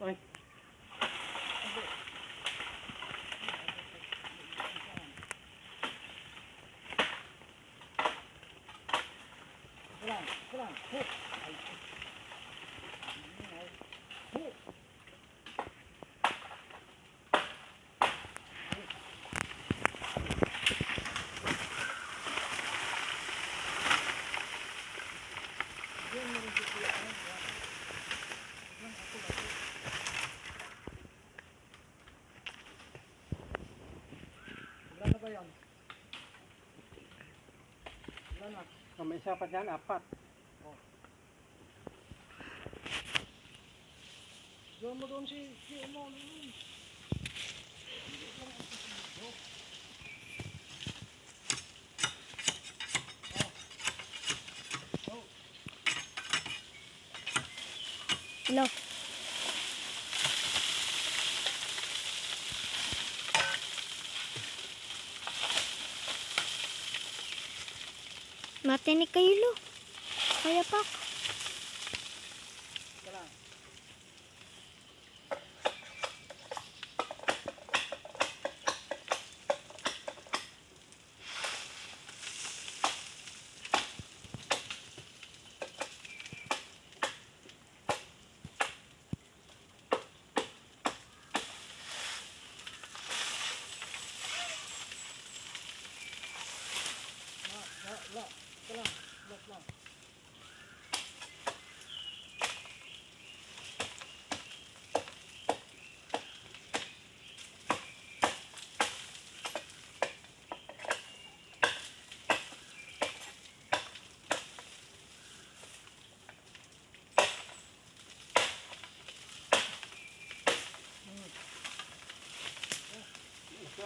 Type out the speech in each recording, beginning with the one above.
Ay. Kulang, kulang. Huk. Ay. Ay. Huk. Yan mo rin dito, ano, Yan, ako, ako. Wala na ba yan? Wala na. Oh, may isa pa dyan, apat. Diyan mo doon si, si ano, ano, ano. Oh. Hello. Matinig kayo lo. Kaya pak. Ika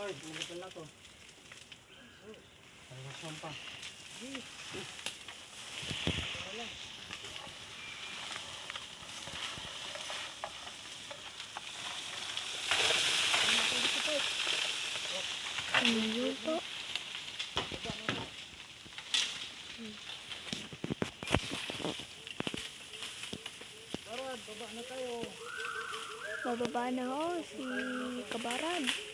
Ay, bulitan na to. Ay, nasaan pa. Wala. Ano po? Barad, baba na tayo. Bababa na ho si Kabarad.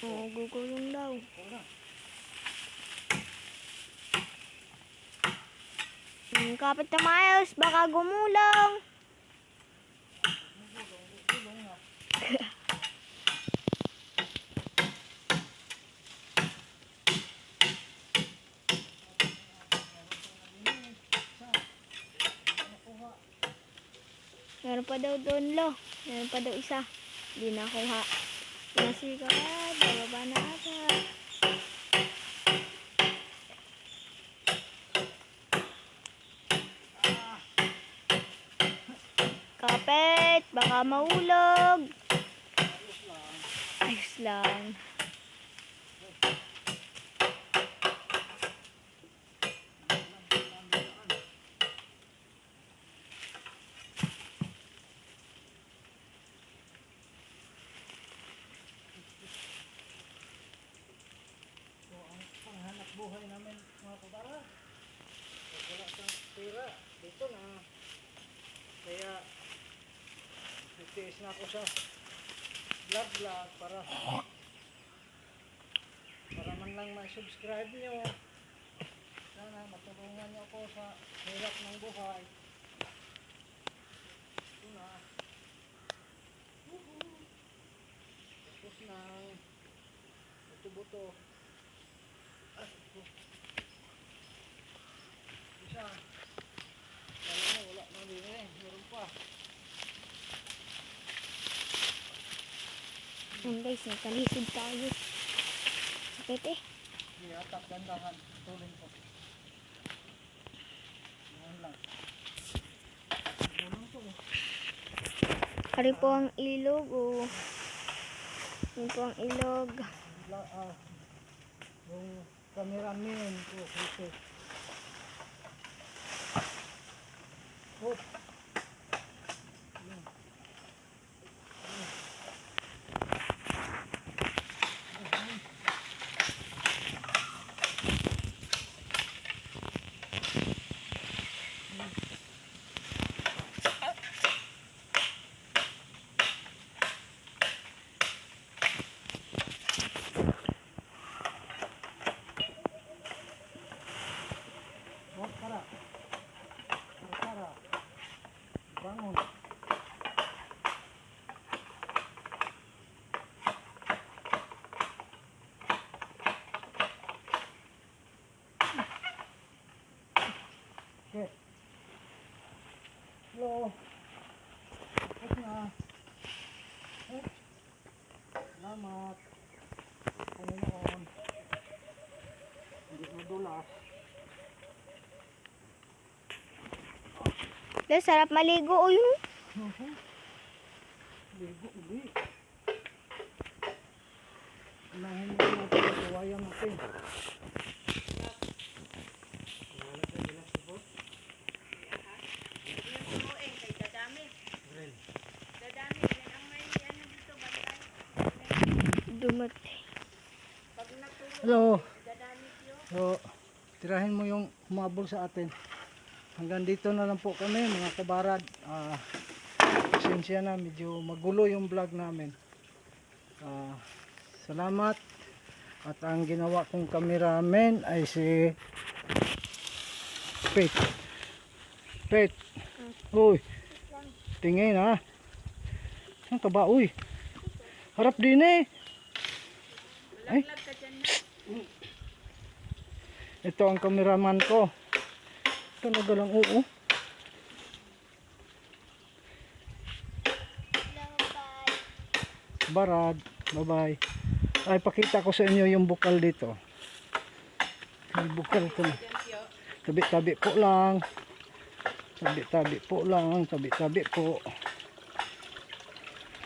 Oo, gugulong daw. Na. Hmm, Kapit na maayos, baka gumulong. Meron pa daw doon lo. Meron pa daw isa. Hindi nakuha. Nasikat, bababa na ata. Kapit, baka maulog. Ayos lang. Buhay namin, mga kabara, wala sa pera, dito na. Kaya, nagtiis na ako sa vlog-vlog para para man lang ma-subscribe nyo. Sana matulungan nyo ako sa hirap ng buhay. Ito na. Tapos na buto-buto. Isa. Wala na, wala na din eh. Meron pa. Yan guys, nagkalisod tayo. Sakit eh. Hindi, atak gandahan. Tulong ko. Kari po ang ilog o. Yan po ang ilog. Yung cameraman ko. Oh. Okay. Hello. Wait na. Eh. Salamat. Panginoon. Hindi madulas. Dahil sarap maligo o yun. Maligo uli. Unahin mo natin. Gawayan natin. Dumati. Hello. So, tirahin mo yung humabol sa atin. Hanggang dito na lang po kami mga kabarad. Ah, pasensya na, medyo magulo yung vlog namin. Ah, salamat. At ang ginawa kong cameraman ay si Pet. Pet. Uy. Tingin ha. Saan ka ba? Uy. Harap din eh. Ay. Ito ang cameraman ko. Talaga lang oo. Barad. Bye-bye. Ay, pakita ko sa inyo yung bukal dito. Yung bukal ito. Tabi-tabi po lang. Tabi-tabi po lang. Tabi-tabi po.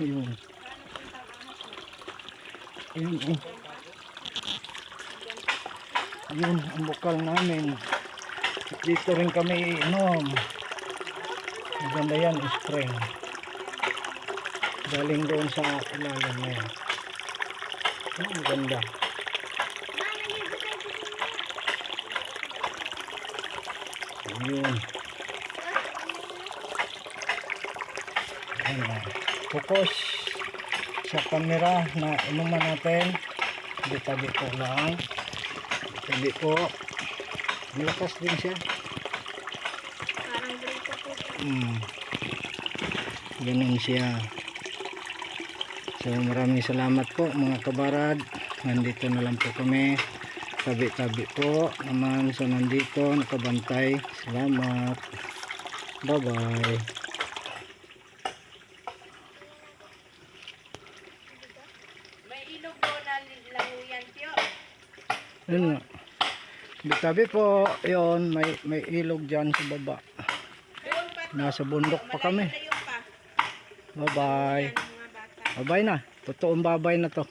Yun. Yun. oh. Yun ang bukal namin. Dito rin kami inom. Maganda yan, spring. Galing doon sa ilalim na yan. Oh, maganda. Yun. Ayan. Focus sa camera na inuman natin. Tabi-tabi po lang. Tabi po. Malakas din siya. Parang break po. Hmm. Ganun siya. So maraming salamat po mga kabarad. Nandito na lang po kami. Tabi-tabi po naman sa nandito nakabantay. Salamat. Bye-bye. May ilog po yon may, may ilog dyan sa baba. Nasa bundok pa kami. Bye-bye. Bye-bye na. Totoong bye-bye na to.